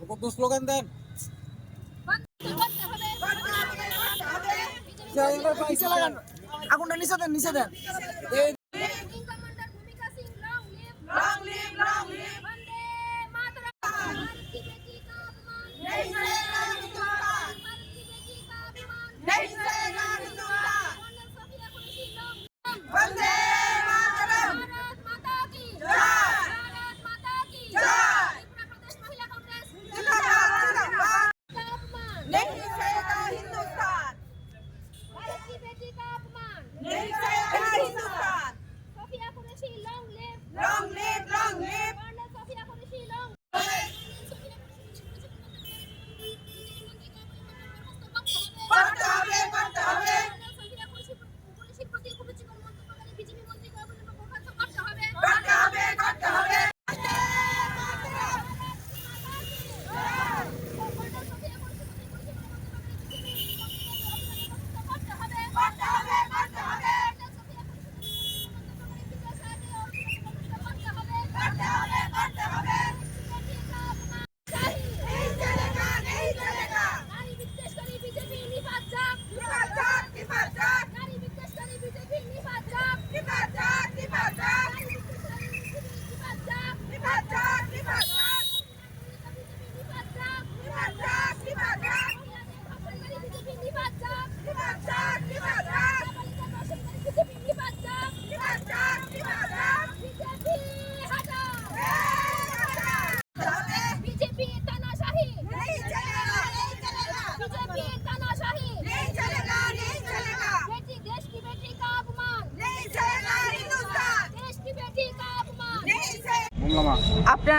আমাকে তো স্লোগান দেন। আগুনটা নিচে দেন নিচে দেন।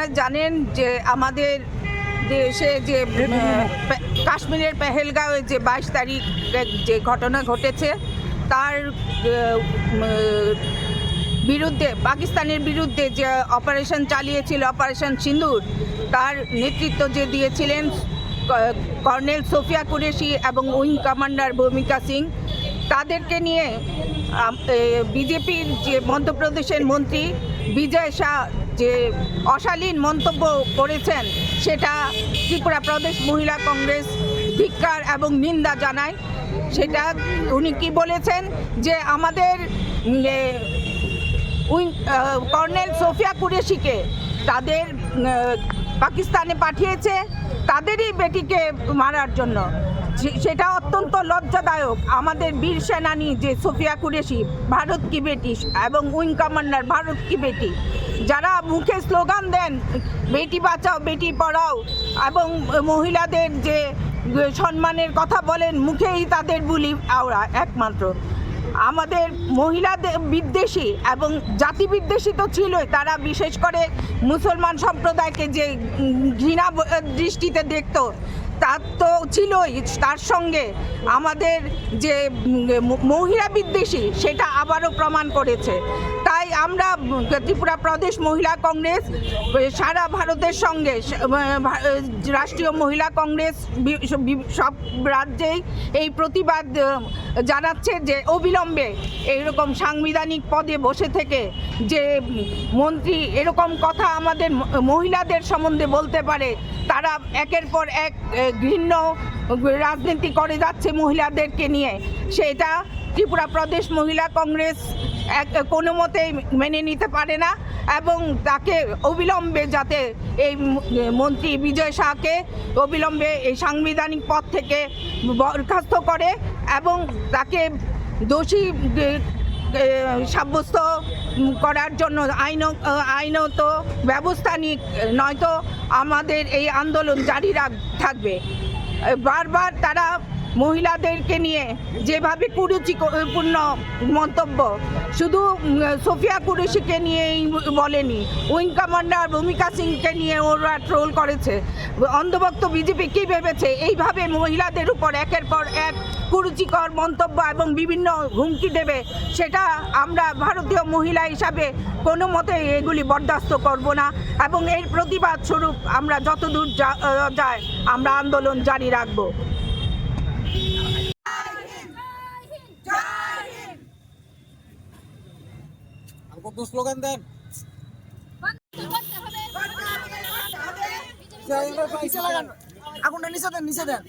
আপনারা জানেন যে আমাদের দেশে যে কাশ্মীরের পেহেলগাঁওয়ে যে বাইশ তারিখ যে ঘটনা ঘটেছে, তার বিরুদ্ধে, পাকিস্তানের বিরুদ্ধে যে অপারেশন চালিয়েছিল অপারেশন সিন্দুর, তার নেতৃত্ব যে দিয়েছিলেন কর্নেল সোফিয়া কুরেশি এবং উইং কমান্ডার ভূমিকা সিং, তাদেরকে নিয়ে বিজেপির যে মধ্যপ্রদেশের মন্ত্রী বিজয় শাহ যে অশালীন মন্তব্য করেছেন, সেটা ত্রিপুরা প্রদেশ মহিলা কংগ্রেস ধিক্কার এবং নিন্দা জানায়। সেটা উনি কি বলেছেন? যে আমাদের কর্নেল সোফিয়া কুরেশিকে তাদের পাকিস্তানে পাঠিয়েছে, তাদেরই বেটিকে মারার জন্য। সেটা অত্যন্ত লজ্জাদায়ক। আমাদের বীর সেনানী যে সোফিয়া কুরেশি, ভারত কি বেটি? এবং উইং কমান্ডার, ভারত কি বেটি? যারা মুখে স্লোগান দেন, বেটি বাঁচাও, বেটি পড়াও, এবং মহিলাদের যে সম্মানের কথা বলেন, মুখেই তাদের বুলি আওড়া একমাত্র। আমাদের মহিলাদের বিদ্বেষী এবং জাতি বিদ্বেষী তো ছিলই, তারা বিশেষ করে মুসলমান সম্প্রদায়কে যে ঘৃণা দৃষ্টিতে দেখত, তার তো ছিলই। তার সঙ্গে আমাদের যে মহিলা বিদ্বেষী, সেটা আবারও প্রমাণ করেছে। তাই আমরা ত্রিপুরা প্রদেশ মহিলা কংগ্রেস সারা ভারতের সঙ্গে রাষ্ট্রীয় মহিলা কংগ্রেস সব রাজ্যেই এই প্রতিবাদ জানাচ্ছে যে অবিলম্বে এইরকম সাংবিধানিক পদে বসে থেকে যে মন্ত্রী এরকম কথা আমাদের মহিলাদের সম্বন্ধে বলতে পারে, তারা একের পর এক ঘৃণ্য রাজনীতি করে যাচ্ছে মহিলাদেরকে নিয়ে। সেটা ত্রিপুরা প্রদেশ মহিলা কংগ্রেস কোনো মতেই মেনে নিতে পারে না এবং তাকে অবিলম্বে যাতে এই মন্ত্রী বিজয় শাহকে অবিলম্বে এই সাংবিধানিক পদ থেকে বরখাস্ত করে এবং তাকে দোষী সাব্যস্ত করার জন্য আইন, আইনত ব্যবস্থা নিক, নয়তো আমাদের এই আন্দোলন জারি রাখ, থাকবে। বারবার তারা মহিলাদেরকে নিয়ে যেভাবে কুরুচিপূর্ণ মন্তব্য, শুধু সোফিয়া কুরেশিকে নিয়েই বলেনি, উইং কমান্ডার ভূমিকা সিংকে নিয়ে ওরা ট্রোল করেছে। অন্ধভক্ত বিজেপি কী ভেবেছে? এইভাবে মহিলাদের উপর একের পর এক কুরুচিকর মন্তব্য এবং বিভিন্ন হুমকি দেবে, সেটা আমরা ভারতীয় মহিলা হিসাবে কোনো মতে এগুলি বরদাস্ত করব না এবং এর প্রতিবাদ স্বরূপ আমরা যতদূর যায়, আমরা আন্দোলন জারি রাখব। কত স্লোগান দেন। আগুনটা নিচে দেন নিচে দেন।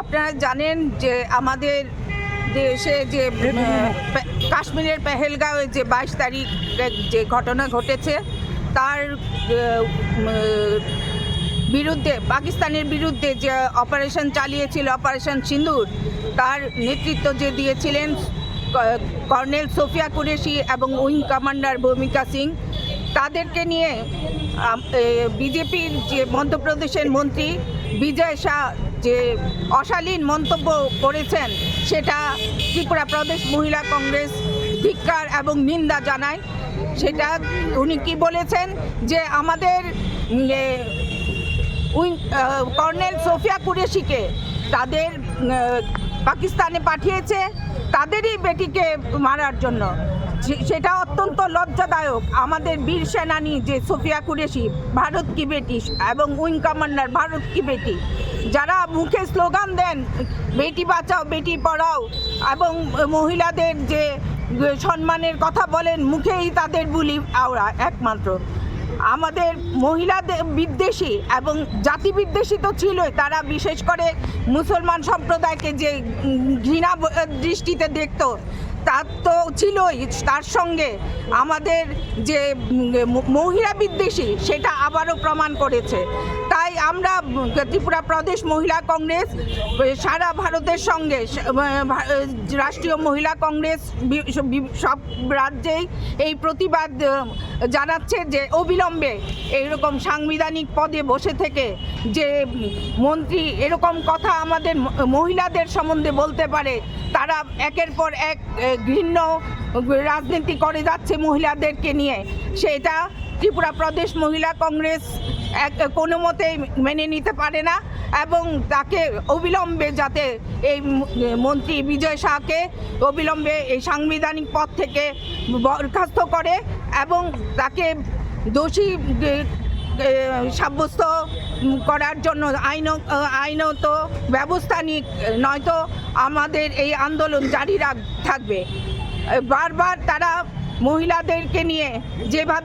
আপনারা জানেন যে আমাদের দেশে যে কাশ্মীরের পেহেলগাঁওয়ে যে বাইশ তারিখ যে ঘটনা ঘটেছে, তার বিরুদ্ধে, পাকিস্তানের বিরুদ্ধে যে অপারেশন চালিয়েছিল অপারেশন সিন্দুর, তার নেতৃত্ব যে দিয়েছিলেন কর্নেল সোফিয়া কুরেশি এবং উইং কমান্ডার ভূমিকা সিং, তাদেরকে নিয়ে বিজেপির যে মধ্যপ্রদেশের মন্ত্রী বিজয় শাহ যে অশালীন মন্তব্য করেছেন, সেটা ত্রিপুরা প্রদেশ মহিলা কংগ্রেস ধিক্কার এবং নিন্দা জানায়। সেটা উনি কি বলেছেন? যে আমাদের কর্নেল সোফিয়া কুরেশিকে তাদের পাকিস্তানে পাঠিয়েছে, তাদেরই বেটিকে মারার জন্য। সেটা অত্যন্ত লজ্জাদায়ক। আমাদের বীর সেনানী যে সোফিয়া কুরেশি, ভারত কি বেটি এবং উইং কমান্ডার, ভারত কি বেটি যারা মুখে স্লোগান দেন, বেটি বাঁচাও, বেটি পড়াও, এবং মহিলাদের যে সম্মানের কথা বলেন, মুখেই তাদের বুলি আওড়া একমাত্র। আমাদের মহিলাদের বিদ্বেষী এবং জাতি বিদ্বেষী তো ছিলই। তারা বিশেষ করে মুসলমান সম্প্রদায়কে যে ঘৃণা দৃষ্টিতে দেখতো তার তো ছিলই তার সঙ্গে। আমাদের যে মহিলা বিদ্বেষী, সেটা আবারও প্রমাণ করেছে। তাই আমরা ত্রিপুরা প্রদেশ মহিলা কংগ্রেস, সারা ভারতের সঙ্গে রাষ্ট্রীয় মহিলা কংগ্রেস সব রাজ্যেই এই প্রতিবাদ জানাচ্ছে যে অবিলম্বে এইরকম সাংবিধানিক পদে বসে থেকে যে মন্ত্রী এরকম কথা আমাদের মহিলাদের সম্বন্ধে বলতে পারে তারা একের পর এক ঘৃণ্য রাজনীতি করে যাচ্ছে মহিলাদেরকে নিয়ে। সেটা ত্রিপুরা প্রদেশ মহিলা কংগ্রেস এক, কোনো মতেই মেনে নিতে পারে না এবং তাকে অবিলম্বে যাতে এই মন্ত্রী বিজয় শাহকে অবিলম্বে এই সাংবিধানিক পদ থেকে বরখাস্ত করে এবং তাকে দোষী সাব্যস্ত করার জন্য আইন আইনত ব্যবস্থা নিক, নয়তো আমাদের এই আন্দোলন জারি রাখ, থাকবে। বারবার তারা মহিলাদেরকে নিয়ে যেভাবে